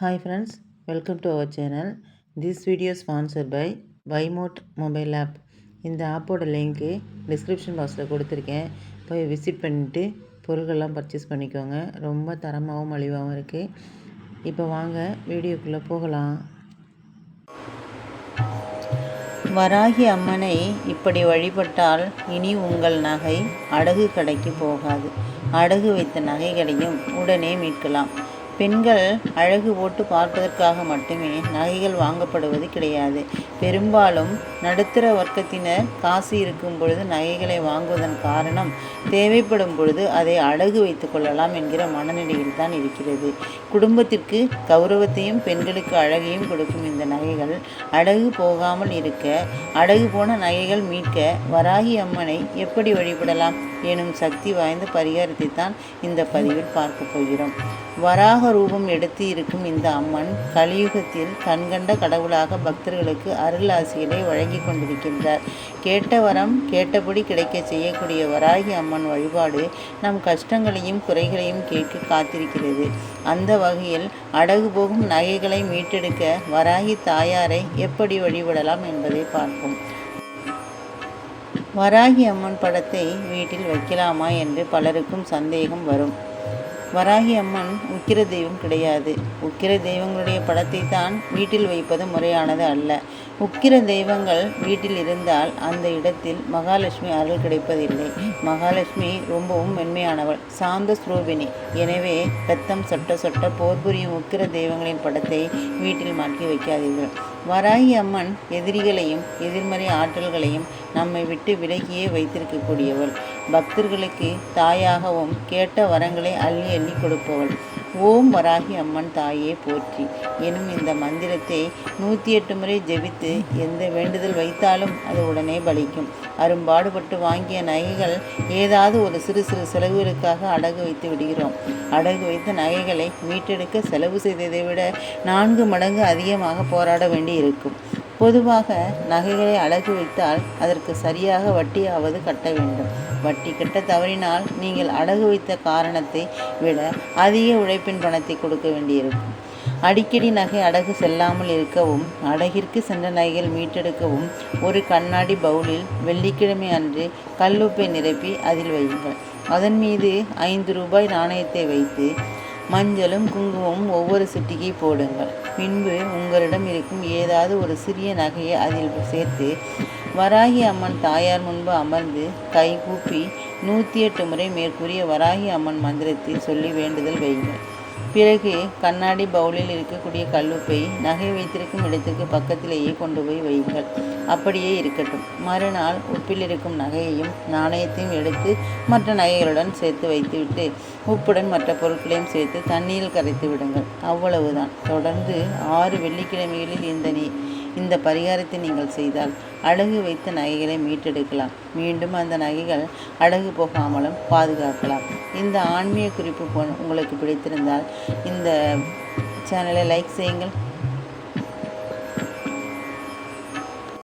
Hi friends welcome to our channel this video sponsor by வைமோட் mobile app இந்த ஆப்போட link description பாக்ஸில் கொடுத்துருக்கேன். போய் விசிட் பண்ணிவிட்டு பொருள்கள்லாம் பர்ச்சேஸ் பண்ணிக்கோங்க. ரொம்ப தரமாகவும் மலிவாகவும் இருக்குது இப்போ வாங்க வீடியோக்குள்ளே போகலாம். வராகி அம்மனை இப்படி வழிபட்டால் இனி உங்கள் நகை அடகு கடைக்கு போகாது. அடகு வைத்த நகைகளையும் உடனே மீட்கலாம். பெண்கள் அழகு போட்டு பார்ப்பதற்காக மட்டுமே நகைகள் வாங்கப்படுவது கிடையாது. பெரும்பாலும் நடுத்தர வர்க்கத்தினர் காசு இருக்கும் பொழுது நகைகளை வாங்குவதன் காரணம் தேவைப்படும் பொழுது அதை அழகு வைத்துக் கொள்ளலாம் என்கிற மனநிலையில் தான் இருக்கிறது. குடும்பத்திற்கு கௌரவத்தையும் பெண்களுக்கு அழகையும் கொடுக்கும் இந்த நகைகள் அழகு போகாமல் இருக்க அழகு போன நகைகள் மீட்க வராகி அம்மனை எப்படி வழிபடலாம்? எனும் சக்தி வாய்ந்த பரிகாரத்தை தான் இந்த பதிவில் பார்க்க போகிறோம். வராக ரூபம் எடுத்து இருக்கும் இந்த அம்மன் கலியுகத்தில் கண்கண்ட கடவுளாக பக்தர்களுக்கு அருள் ஆசிகளை வழங்கி கொண்டிருக்கின்றார். கேட்ட வரம் கேட்டபடி கிடைக்க செய்யக்கூடிய வராகி அம்மன் வழிபாடு நம் கஷ்டங்களையும் குறைகளையும் கேட்க காத்திருக்கிறது. அந்த வகையில் அடகு போகும் நகைகளை மீட்டெடுக்க வராகி தாயாரை எப்படி வழிபடலாம் என்பதை பார்ப்போம். வராகி அம்மன் படத்தை வீட்டில் வைக்கலாமா என்று பலருக்கும் சந்தேகம் வரும். வராகி அம்மன் உக்கிர தெய்வம் கிடையாது. உக்கிர தெய்வங்களுடைய படத்தை தான் வீட்டில் வைப்பது முறையானது அல்ல. உக்கிர தெய்வங்கள் வீட்டில் இருந்தால் அந்த இடத்தில் மகாலட்சுமி அருள் கிடைப்பதில்லை. மகாலட்சுமி ரொம்பவும் மென்மையானவள். சாந்த ஸ்ரூபினி எனவே ரத்தம் சொட்ட சொட்ட போர் புரியும் உக்கிர தெய்வங்களின் படத்தை வீட்டில் மாற்றி வைக்காதீர்கள். வராகி அம்மன் எதிரிகளையும் எதிர்மறை ஆற்றல்களையும் நம்மை விட்டு விலகியே வைத்திருக்கக்கூடியவள். பக்தர்களுக்கு தாயாகவும் கேட்ட வரங்களை அள்ளி அள்ளி கொடுப்பவள். ஓம் வராகி அம்மன் தாயே போற்றி. எனும் இந்த மந்திரத்தை நூற்றி எட்டு முறை ஜெபித்து எந்த வேண்டுதல் வைத்தாலும் அது உடனே பலிக்கும். அரும்பாடுபட்டு வாங்கிய நகைகள் ஏதாவது ஒரு சிறு சிறு செலவுகளுக்காக அடகு வைத்து விடுகிறோம். அடகு வைத்த நகைகளை மீட்டெடுக்க செலவு செய்ததை விட நான்கு மடங்கு அதிகமாக போராட வேண்டி இருக்கும் பொதுவாக நகைகளை அழகு வைத்தால் அதற்கு சரியாக வட்டியாவது கட்ட வேண்டும். வட்டி கட்ட தவறினால் நீங்கள் அடகு வைத்த காரணத்தை விட அதிக உழைப்பின் பணத்தை கொடுக்க வேண்டியிருக்கும். அடிக்கடி நகை அடகு செல்லாமல் இருக்கவும் அடகிற்கு சென்ற நகைகள் மீட்டெடுக்கவும் ஒரு கண்ணாடி பவுலில் வெள்ளிக்கிழமை அன்று கல்லுப்பை நிரப்பி அதில் வையுங்கள். அதன் மீது ஐந்து ரூபாய் நாணயத்தை வைத்து மஞ்சளும் குங்குமமும் ஒவ்வொரு சிட்டிக்கு போடுங்கள். பின்பு உங்களிடம் இருக்கும் ஏதாவது ஒரு சிறிய நகையை அதில் சேர்த்து வராகி அம்மன் தாயார் முன்பு அமர்ந்து கை கூப்பி நூற்றி எட்டு முறை மேற்கூறிய வராகி அம்மன் மந்திரத்தை சொல்லி வேண்டுதல் வையுங்கள். பிறகு கண்ணாடி பவுலில் இருக்கக்கூடிய கல்லுப்பை நகை வைத்திருக்கும் இடத்திற்கு பக்கத்திலேயே கொண்டு போய் வையுங்கள். அப்படியே இருக்கட்டும். மறுநாள் உப்பில் இருக்கும் நகையையும் நாணயத்தையும் எடுத்து மற்ற நகைகளுடன் சேர்த்து வைத்துவிட்டு உப்புடன் மற்ற பொருட்களையும் சேர்த்து தண்ணீரில் கரைத்து விடுங்கள். அவ்வளவுதான். தொடர்ந்து ஆறு வெள்ளிக்கிழமைகளில் இந்த நீ இந்த பரிகாரத்தை நீங்கள் செய்தால் அழகு வைத்த நகைகளை மீட்டெடுக்கலாம். மீண்டும் அந்த நகைகள் அழகு போகாமலும் பாதுகாக்கலாம். இந்த ஆன்மீக குறிப்பு உங்களுக்கு பிடித்திருந்தால் இந்த சேனலை லைக் செய்யுங்கள்.